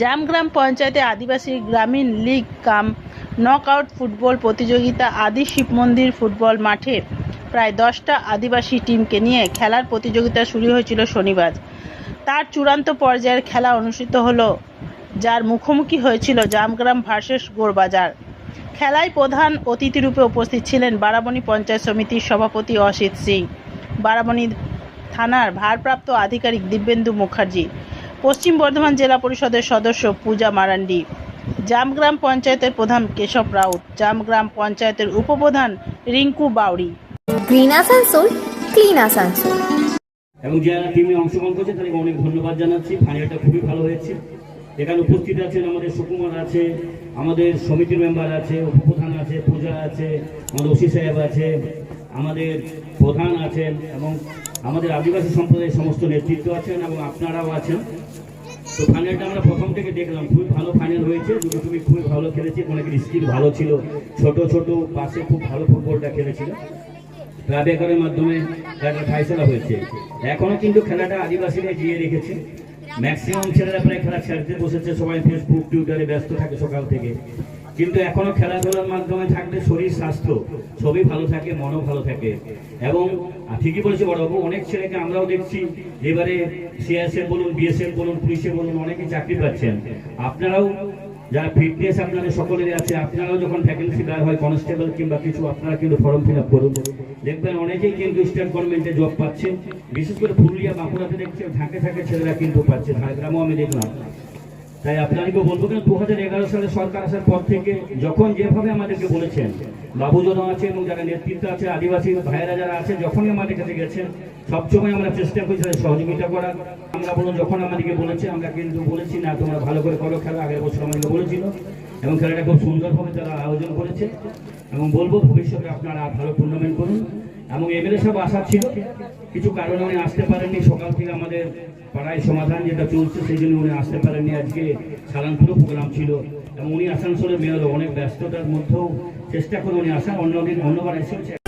জামগ্রাম পঞ্চায়েতে আদিবাসী গ্রামীণ লীগ কাম knockout football প্রতিযোগিতা আদি শিব মন্দির ফুটবল মাঠে প্রায় দশটা আদিবাসী টিমকে নিয়ে খেলার প্রতিযোগিতা শুরু হয়েছিল শনিবার। তার চূড়ান্ত পর্যায়ের খেলা অনুষ্ঠিত হলো, যার মুখোমুখি হয়েছিল জামগ্রাম ভার্সেস গোরবাজার। খেলায় প্রধান অতিথিরূপে উপস্থিত ছিলেন বারাবণী পঞ্চায়েত সমিতির সভাপতি অসিত সিং। বারাবণী থানার ভারপ্রাপ্ত আধিকারিক দিব্যেন্দু মুখার্জি পশ্চিম বর্ধমান জেলা পরিষদের সদস্য পূজা মারান্ডি জামগ্রাম পঞ্চায়েতের প্রধান কেশব রাউত জামগ্রাম পঞ্চায়েতের উপপ্রধান রিঙ্কু বাউরি। গ্রিন আসানসোল ক্লিন আসানসোল এবং যারা টিমে অংশগ্রহণ করছে তাদেরকে অনেক ধন্যবাদ জানাচ্ছি। ফাইনালটা খুবই ভালো হয়েছে। এখানে উপস্থিত আছেন আমাদের সুকুমার আছে আমাদের সমিতির মেম্বার আছে উপপ্রধান আছে পূজা আছে আমাদের ওসি সাহেব আছে আমাদের প্রধান আছেন এবং আমাদের আদিবাসী সম্প্রদায়ের সমস্ত নেতৃত্ব আছেন এবং আপনারাও আছেন। তো ফাইনালটা আমরা প্রথম থেকে দেখলাম। খুবই ভালো ফাইনাল হয়েছে। দুটো তুমি খুবই ভালো খেলেছে। অনেকের স্কিল ভালো ছিল। ছোট ছোট, পাশে খুব ভালো ফুটবলটা খেলেছিল। রাবেকারের মাধ্যমে খেলাটা ফাইসলা হয়েছে। এখনও কিন্তু খেলাটা আদিবাসীরা জিয়ে রেখেছে। ম্যাক্সিমাম ছেলেরা প্রায় খেলা ছাড়তে বসেছে। সবাই ফেসবুক টুইটারে ব্যস্ত থাকে সকাল থেকে। কিন্তু এখনও খেলাধুলার মাধ্যমে থাকলে শরীর, স্বাস্থ্য সবই ভালো থাকে, মনও ভালো থাকে। এবং ঠিকই বলেছে বড়বাবু, অনেক ছেলেকে আমরাও দেখছি। এবারে সিএসএফ বলুন, বিএসএফ বলুন, পুলিশে বলুন অনেকে চাকরি পাচ্ছেন। আপনারাও যারা ফিটনেস আপনাদের সকলেরই আছে, আপনারাও যখন ভ্যাকেন্সি বের হয় কনস্টেবল কিংবা কিছু, আপনারা কিন্তু ফর্ম ফিল আপ করুন। দেখবেন অনেকেই কিন্তু স্টেট গভর্নমেন্টে জব পাচ্ছে। বিশেষ করে পুরুলিয়া, বাঁকুড়াতে দেখছে ঝাঁকে ঝাঁকে ছেলেরা কিন্তু পাচ্ছে ঝাড়গ্রামও আমি দেখলাম। তাই আপনাদেরকে বলব কিন্তু দু হাজার এগারো সালে সরকার আসার পর থেকে যখন যেভাবে আমাদেরকে বলেছেন বাবুজন আছে এবং যারা নেতৃত্ব আছে, আদিবাসী ভাইয়েরা যারা আছে যখনই আমাদের কাছে গেছেন, সবসময় আমরা চেষ্টা করি তাদের সহযোগিতা করার। আমরা বলুন, যখন আমাদেরকে বলেছে, আমরা কিন্তু বলেছি, না, তোমরা ভালো করে করো খেলা। আগের বছর আমাদেরকে বলেছিল এবং খেলাটা খুব সুন্দরভাবে তারা আয়োজন করেছে। এবং বলব, ভবিষ্যতে আপনারা ভালো টুর্নামেন্ট করুন। এবং এমএলএ সব আশা ছিল কিছু কারণে উনি আসতে পারেননি। সকাল থেকে আমাদের পাড়ায় সমাধান যেটা চলছে, সেই জন্য উনি আসতে পারেননি। আজকে সালানপুরও প্রোগ্রাম ছিল এবং উনি আসানসোলের মেয়র, অনেক ব্যস্ততার মধ্যেও চেষ্টা করে উনি আসার। অন্যদিন অন্যবার এসেছে